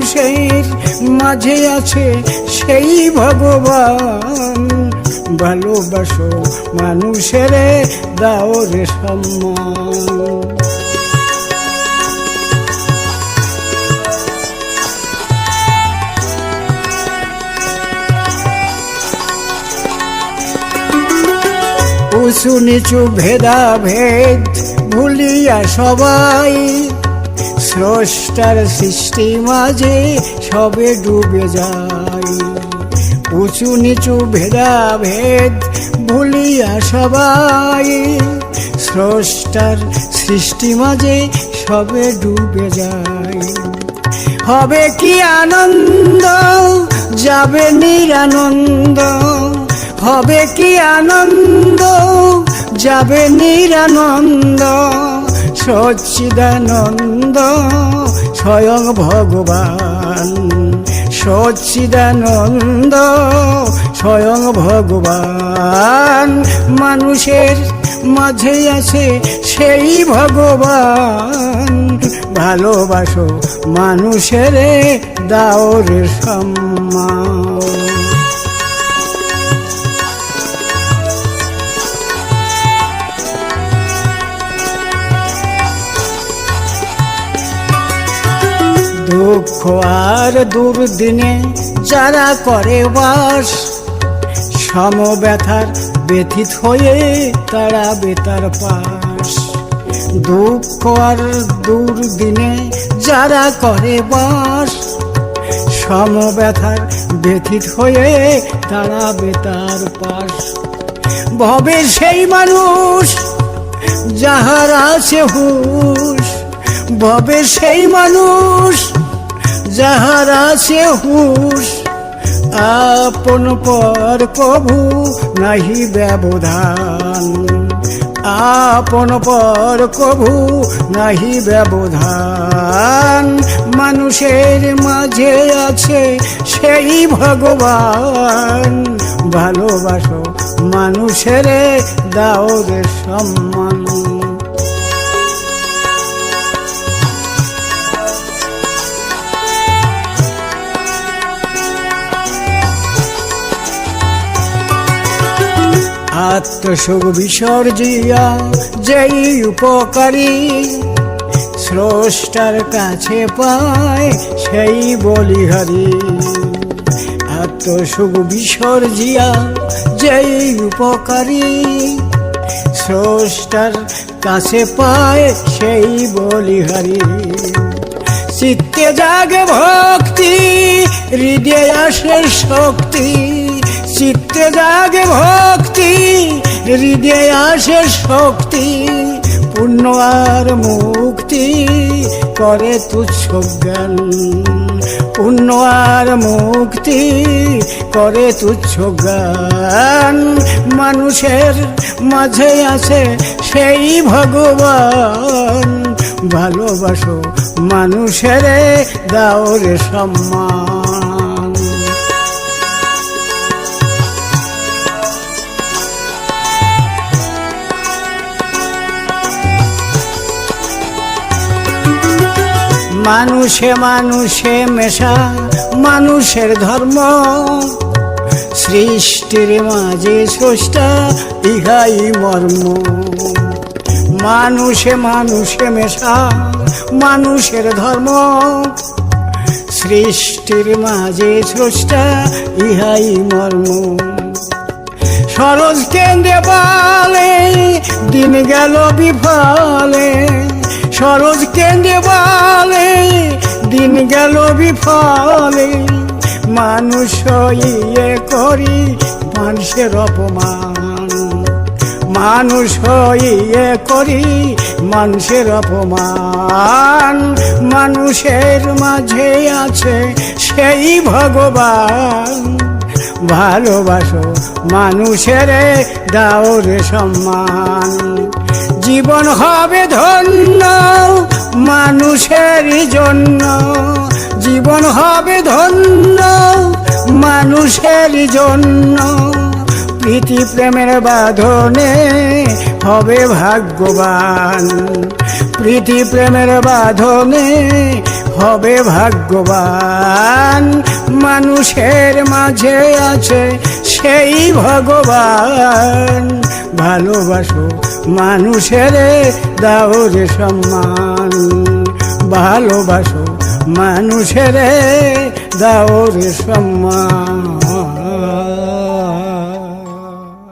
মানুষের মাঝে আছে সেই ভগবান। ভালোবাসো মানুষের, দাও রে সম্মান। উঁচু নিচু ভেদা ভেদ ভুলিয়া সবাই। স্রষ্টার সৃষ্টি মাঝে সবে ডুবে যায়। উঁচু নিচু ভেদা ভেদ ভুলিয়া সবাই। স্রষ্টার সৃষ্টি মাঝে সবে ডুবে যায়। হবে কি আনন্দ? যাবে নিরানন্দ। হবে কি আনন্দ? যাবে নিরানন্দ। সচ্চিদানন্দ, স্বয়ং ভগবান। সচ্চিদানন্দ, স্বয়ং ভগবান। মানুষের মাঝে আছে সেই ভগবান। ভালোবাসো মানুষের, দাওর সম্মান। দুঃখ আর দুর্দিনে যারা করে বাস, সমব্যথার ব্যথিত হয়ে তারা বেতার পাশ দুঃখ আর দুর্দিনে যারা করে বাস, সমব্যথার ব্যথিত হয়ে তারা বেতার পাশ ভবে সেই মানুষ যাহার আছে হুশ, ভবে সেই মানুষ যাহার আছে হুশ, আপন পর কভু নাহি ব্যবধান। আপন পর কভু নাহি ব্যবধান। মানুষের মাঝে আছে সেই ভগবান। ভালোবাসো মানুষের দাও রে সম্মান। আত্মসুখ বিসর্জিয়া, যেই উপকারী স্রষ্টার কাছে পায় সেই বলিহারি আত্মসুখ বিসর্জিয়া, যেই উপকারী স্রষ্টার কাছে পায় সেই বলিহারি চিত্তে জাগে ভক্তি, হৃদয় আসে শক্তি। চিত্তে জাগে ভক্তি, হৃদয় আসে শক্তি পুণ্য আর মুক্তি করে তুচ্ছ জ্ঞান। পুণ্য আর মুক্তি করে তুচ্ছ জ্ঞান। মানুষের মাঝে আছে সেই ভগবান। ভালোবাসো মানুষের, দাও রে সম্মান। মানুষে মানুষে মেশা, মানুষের ধর্ম। সৃষ্টির মাঝে স্রষ্টা, ইহাই মর্ম। মানুষে মানুষে মেশা, মানুষের ধর্ম। সৃষ্টির মাঝে স্রষ্টা, ইহাই মর্ম। সরোজ কেন্দ্রে পালে দিন গেল বিফলে। সরোজ কেন্দ্রে দিন গেল বিফলে, মানুষ ইয়ে করি মানুষের অপমান। মানুষ ইয়ে করি মানুষের অপমান। মানুষের মাঝে আছে সেই ভগবান। ভালোবাসো মানুষের দাও রে সম্মান। জীবন হবে ধন্য মানুষেরই জন্য প্রীতি প্রেমের বাঁধনে হবে ভাগ্যবান। প্রীতি প্রেমের বাঁধনে হবে ভাগ্যবান। মানুষের মাঝে আছে সেই ভগবান। ভালোবাসো মানুষের, দাও রে সম্মান। ভালোবাসো মানুষের দাওর সম্মান।